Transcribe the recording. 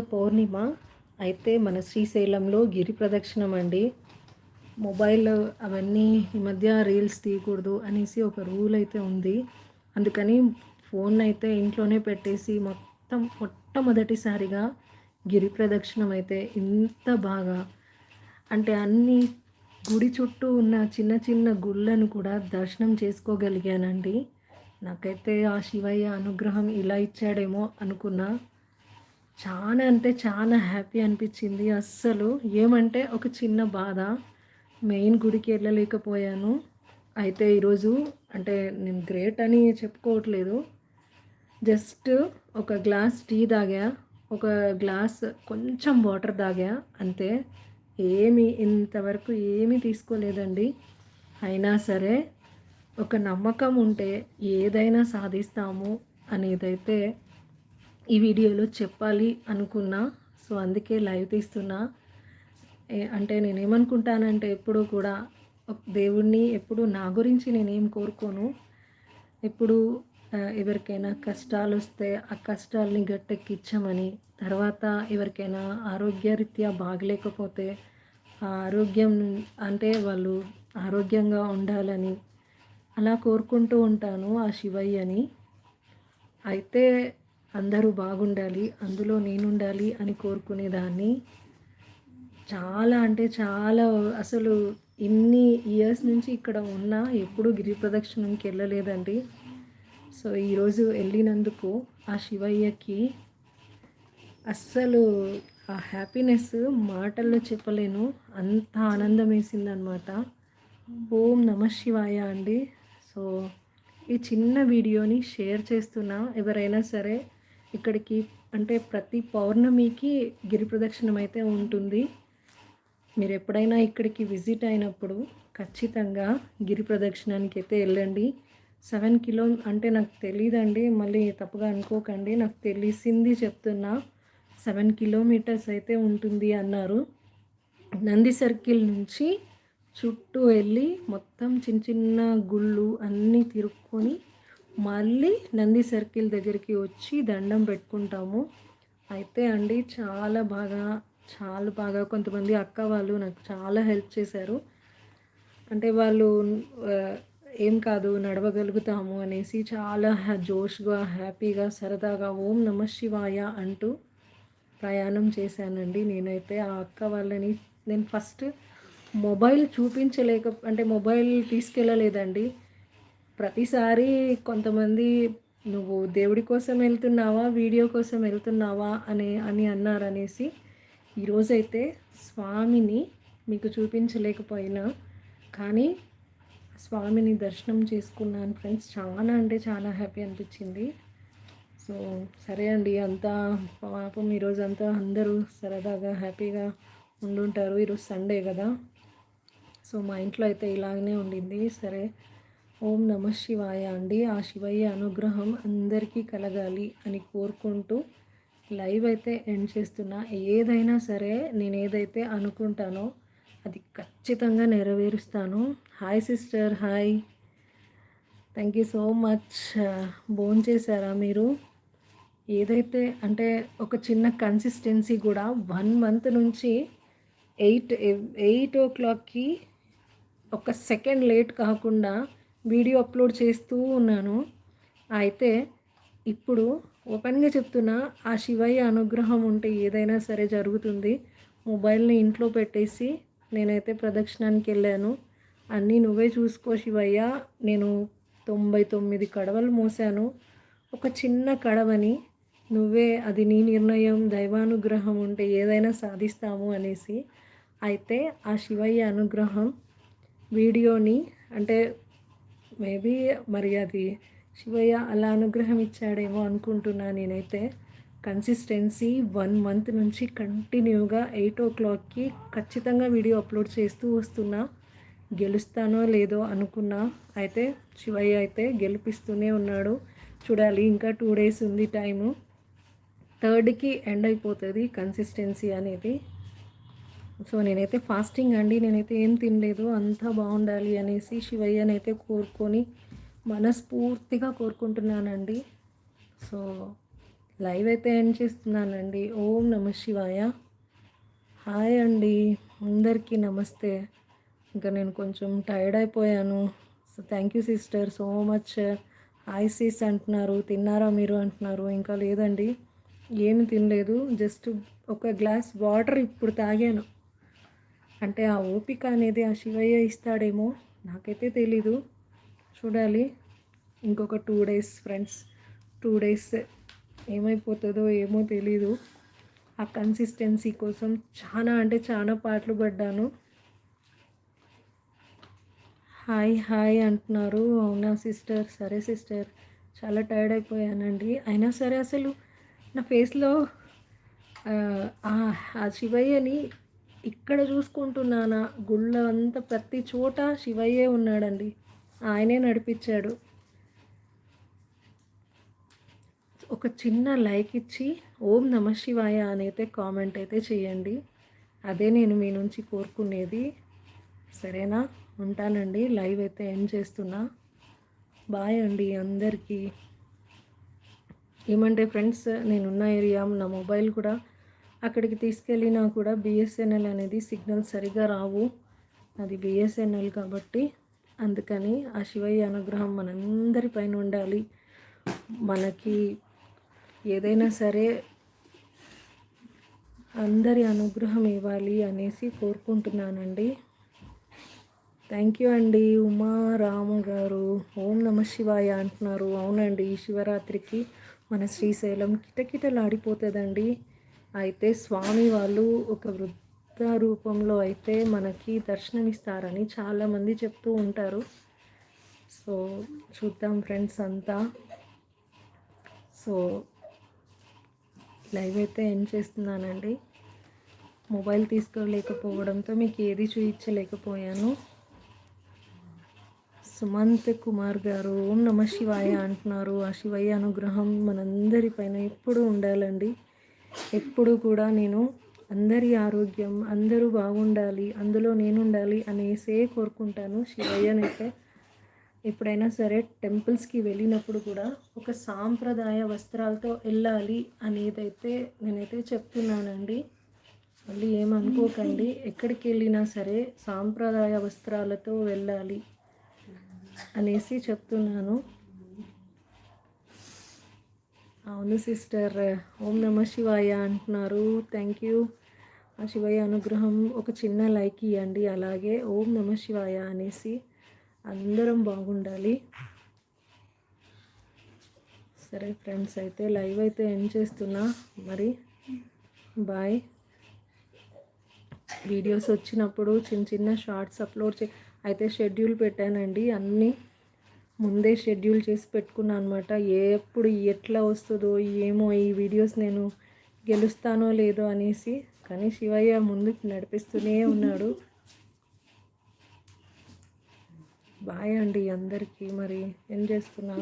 పౌర్ణిమ అయితే మన శ్రీశైలంలో గిరి ప్రదక్షిణం అండి. మొబైల్ అవన్నీ ఈ మధ్య రీల్స్ తీయకూడదు అనేసి ఒక రూల్ అయితే ఉంది. అందుకని ఫోన్ అయితే ఇంట్లోనే పెట్టేసి మొత్తం మొట్టమొదటిసారిగా గిరి ప్రదక్షిణం అయితే ఇంత బాగా అంటే అన్ని గుడి చుట్టూ ఉన్న చిన్న చిన్న గుళ్ళను కూడా దర్శనం చేసుకోగలిగానండి. నాకైతే ఆ శివయ్య అనుగ్రహం ఇలా ఇచ్చాడేమో అనుకున్నా. చాలా అంటే చాలా హ్యాపీ అనిపించింది. అస్సలు ఏమంటే ఒక చిన్న బాధ. మెయిన్ గుడికి వెళ్ళలేకపోయాను. అయితే ఈరోజు అంటే నేను గ్రేట్ అని చెప్పుకోవట్లేదు. జస్ట్ ఒక గ్లాస్ టీ తాగా ఒక గ్లాస్ కొంచెం వాటర్ తాగా అంతే. ఏమి ఇంతవరకు ఏమీ తీసుకోలేదండి. అయినా సరే ఒక నమ్మకం ఉంటే ఏదైనా సాధిస్తాము అనేదైతే ఈ వీడియోలో చెప్పాలి అనుకున్నా. సో అందుకే లైవ్ తీస్తున్నా. అంటే నేను ఏమనుకుంటానంటే ఎప్పుడూ కూడా దేవుణ్ణి ఎప్పుడు నా గురించి నేనేం కోరుకోను. ఎప్పుడు ఎవరికైనా కష్టాలు వస్తే ఆ కష్టాలని గట్టెక్కిచ్చామని తర్వాత ఎవరికైనా ఆరోగ్యరీత్యా బాగలేకపోతే ఆ ఆరోగ్యం అంటే వాళ్ళు ఆరోగ్యంగా ఉండాలని అలా కోరుకుంటూ ఉంటాను ఆ శివయ్యని. అయితే అందరూ బాగుండాలి అందులో నేనుండాలి అని కోరుకునేదాన్ని. చాలా అంటే చాలా అసలు ఇన్ని ఇయర్స్ నుంచి ఇక్కడ ఉన్నా ఎప్పుడూ గిరి ప్రదక్షిణంకి వెళ్ళలేదండి. సో ఈరోజు వెళ్ళినందుకు ఆ శివయ్యకి అస్సలు ఆ హ్యాపీనెస్ మాటల్లో చెప్పలేను. అంత ఆనందం వేసిందనమాట ఓం నమ శివాయ అండి. సో ఈ చిన్న వీడియోని షేర్ చేస్తున్నా ఎవరైనా సరే. ఇక్కడికి అంటే ప్రతి పౌర్ణమికి గిరి ప్రదక్షిణం అయితే ఉంటుంది. మీరు ఎప్పుడైనా ఇక్కడికి విజిట్ అయినప్పుడు ఖచ్చితంగా గిరి ప్రదక్షిణానికి అయితే వెళ్ళండి. సెవెన్ కిలో అంటే నాకు తెలియదండి మళ్ళీ తప్పుగా అనుకోకండి. నాకు తెలిసింది చెప్తున్నా సెవెన్ కిలోమీటర్స్ అయితే ఉంటుంది అన్నారు. నంది సర్కిల్ నుంచి చుట్టూ వెళ్ళి మొత్తం చిన్న చిన్న గుళ్ళు అన్నీ తిరుక్కొని మళ్ళీ నంది సర్కిల్ దగ్గరికి వచ్చి దండం పెట్టుకుంటాము. అయితే అండి చాలా బాగా చాలా బాగా కొంతమంది అక్క వాళ్ళు నాకు చాలా హెల్ప్ చేశారు. అంటే వాళ్ళు ఏం కాదు నడవగలుగుతాము అనేసి చాలా జోష్గా హ్యాపీగా సరదాగా ఓం నమ శివాయ అంటూ ప్రయాణం చేశానండి. నేనైతే ఆ అక్క వాళ్ళని నేను ఫస్ట్ మొబైల్ చూపించలేక అంటే మొబైల్ తీసుకెళ్ళలేదండి. ప్రతిసారి కొంతమంది నువ్వు దేవుడి కోసం వెళ్తున్నావా? వీడియో కోసం వెళ్తున్నావా? అని అని అన్నారనేసి ఈరోజైతే స్వామిని మీకు చూపించలేకపోయినా కానీ స్వామిని దర్శనం చేసుకున్నాను ఫ్రెండ్స్. చాలా అంటే చాలా హ్యాపీ అనిపించింది. సో సరే అండి అంతా పాపం ఈరోజు అంతా అందరూ సరదాగా హ్యాపీగా ఉండుంటారు. ఈరోజు సండే కదా. సో మా ఇంట్లో అయితే ఇలాగనే ఉండింది. సరే ఓం నమ శివాయ అండి. ఆ శివయ్య అనుగ్రహం అందరికీ కలగాలి అని కోరుకుంటూ లైవ్ అయితే ఎండ్ చేస్తున్నా. ఏదైనా సరే నేను ఏదైతే అనుకుంటానో అది ఖచ్చితంగా నెరవేరుస్తాను. Hi sister hi. Thank you so much bone చేశారా మీరు? ఏదైతే అంటే ఒక చిన్న కన్సిస్టెన్సీ కూడా వన్ మంత్ నుంచి ఎయిట్ ఎయిట్ ఓ క్లాక్కి ఒక సెకండ్ లేట్ కాకుండా వీడియో అప్లోడ్ చేస్తూ ఉన్నాను. అయితే ఇప్పుడు ఓపెన్గా చెప్తున్నా ఆ శివయ్య అనుగ్రహం ఉంటే ఏదైనా సరే జరుగుతుంది. మొబైల్ని ఇంట్లో పెట్టేసి నేనైతే ప్రదక్షిణానికి వెళ్ళాను. అన్నీ నువ్వే చూసుకో శివయ్య. నేను తొంభై తొమ్మిది కడవలు మోసాను. ఒక చిన్న కడవని నువ్వే అది నీ నిర్ణయం దైవానుగ్రహం ఉంటే ఏదైనా సాధిస్తాము అనేసి. అయితే ఆ శివయ్య అనుగ్రహం వీడియోని అంటే మేబీ మరి అది శివయ్య అలా అనుగ్రహం ఇచ్చాడేమో అనుకుంటున్నా నేనైతే. కన్సిస్టెన్సీ వన్ మంత్ నుంచి కంటిన్యూగా ఎయిట్ ఓ క్లాక్కి ఖచ్చితంగా వీడియో అప్లోడ్ చేస్తూ వస్తున్నా. గెలుస్తానో లేదో అనుకున్నా. అయితే శివయ్య అయితే గెలిపిస్తూనే ఉన్నాడు. చూడాలి ఇంకా టూ డేస్ ఉంది టైము. థర్డ్కి ఎండ్ అయిపోతుంది కన్సిస్టెన్సీ అనేది. సో నేనైతే ఫాస్టింగ్ అండి. నేనైతే ఏం తినలేదు. అంతా బాగుండాలి అనేసి శివయ్యనైతే కోరుకొని మనస్ఫూర్తిగా కోరుకుంటున్నానండి. సో లైవ్ అయితే ఎండ్ చేస్తున్నానండి. ఓం నమ శివాయ. హాయ్ అండి. అందరికీ నమస్తే. ఇంకా నేను కొంచెం టైర్డ్ అయిపోయాను. So thank you sister so much hi sis అంటున్నారు. తిన్నారా మీరు అంటున్నారు. ఇంకా లేదండి. ఏమి తినలేదు. జస్ట్ ఒక గ్లాస్ వాటర్ ఇప్పుడు తాగాను. అంటే ఆ ఓపిక అనేది ఆ శివయ్య ఇస్తాడేమో నాకైతే తెలీదు. చూడాలి. ఇంకొక two days friends two days ఏమైపోతుందో ఏమో తెలీదు. ఆ కన్సిస్టెన్సీ కోసం చాలా అంటే చాలా పాటలు పడ్డాను. హాయ్ హాయ్ అంటున్నారు. అవునా సిస్టర్? సరే సిస్టర్. చాలా టైర్డ్ అయిపోయానండి. అయినా సరే అసలు నా ఫేస్లో ఆ శివయ్యని ఇక్కడ చూసుకుంటున్నానా గుళ్ళ అంతా ప్రతి చోట శివయ్యే ఉన్నాడండి. ఆయనే నడిపించాడు. ఒక చిన్న లైక్ ఇచ్చి ఓం నమ శివాయ అని అయితే కామెంట్ అయితే చేయండి. అదే నేను మీ నుంచి కోరుకునేది. సరేనా? ఉంటానండి. లైవ్ అయితే ఎండ్ చేస్తున్నా. బాయ్ అండి అందరికీ. ఏమంటే ఫ్రెండ్స్ నేనున్న ఏరియా నా మొబైల్ కూడా అక్కడికి తీసుకెళ్ళినా కూడా బిఎస్ఎన్ఎల్ అనేది సిగ్నల్ సరిగా రావు. అది బిఎస్ఎన్ఎల్ కాబట్టి అందుకని ఆ శివయ్య అనుగ్రహం మనందరి పైన ఉండాలి. మనకి ఏదైనా సరే అందరి అనుగ్రహం ఇవ్వాలి అనేసి కోరుకుంటున్నానండి. థ్యాంక్ యూ అండి. ఉమా రాము గారు ఓం నమ శివాయ అంటున్నారు. అవునండి ఈ శివరాత్రికి మన శ్రీశైలం కిటకిటలాడిపోతుందండి. అయితే స్వామి వాళ్ళు ఒక వృద్ధ రూపంలో అయితే మనకి దర్శనమిస్తారని చాలామంది చెప్తూ ఉంటారు. సో చూద్దాం ఫ్రెండ్స్ అంతా. సో లైవ్ అయితే ఎండ్ చేస్తున్నానండి? మొబైల్ తీసుకోలేకపోవడంతో మీకు ఏది చూపించలేకపోయాను. సుమంత్ కుమార్ గారు ఓం నమ శివాయ అంటున్నారు. ఆ శివయ్య అనుగ్రహం మనందరిపైన ఎప్పుడు ఉండాలండి. ఎప్పుడు కూడా నేను అందరి ఆరోగ్యం అందరూ బాగుండాలి అందులో నేను ఉండాలి అనేసే కోరుకుంటాను శివయ్యనైతే. ఎప్పుడైనా సరే టెంపుల్స్కి వెళ్ళినప్పుడు కూడా ఒక సాంప్రదాయ వస్త్రాలతో వెళ్ళాలి అనేదైతే నేనైతే చెప్తున్నానండి. మళ్ళీ ఏమనుకోకండి ఎక్కడికి వెళ్ళినా సరే సాంప్రదాయ వస్త్రాలతో వెళ్ళాలి అనేసి చెప్తున్నాను. అవును సిస్టర్. ఓం నమ శివాయ అంటున్నారు. థ్యాంక్ యూ ఆ శివయ్య అనుగ్రహం ఒక చిన్న లైక్ ఇవ్వండి అలాగే ఓం నమ శివాయ అనేసి అందరం బాగుండాలి. సరే ఫ్రెండ్స్ అయితే లైవ్ అయితే ఎండ్ చేస్తున్నా. మరి బాయ్. వీడియోస్ వచ్చినప్పుడు చిన్న చిన్న షార్ట్స్ అప్లోడ్ చే అయితే షెడ్యూల్ పెట్టానండి. అన్నీ ముందే షెడ్యూల్ చేసి పెట్టుకున్నాను అనమాట ఎప్పుడు ఎట్లా వస్తుందో ఏమో ఈ వీడియోస్ నేను గెలుస్తానో లేదో అనేసి. కానీ శివయ్య ముందుకు నడిపిస్తూనే ఉన్నాడు. బాయ్ అండి అందరికీ. మరి ఏం చేస్తున్నా?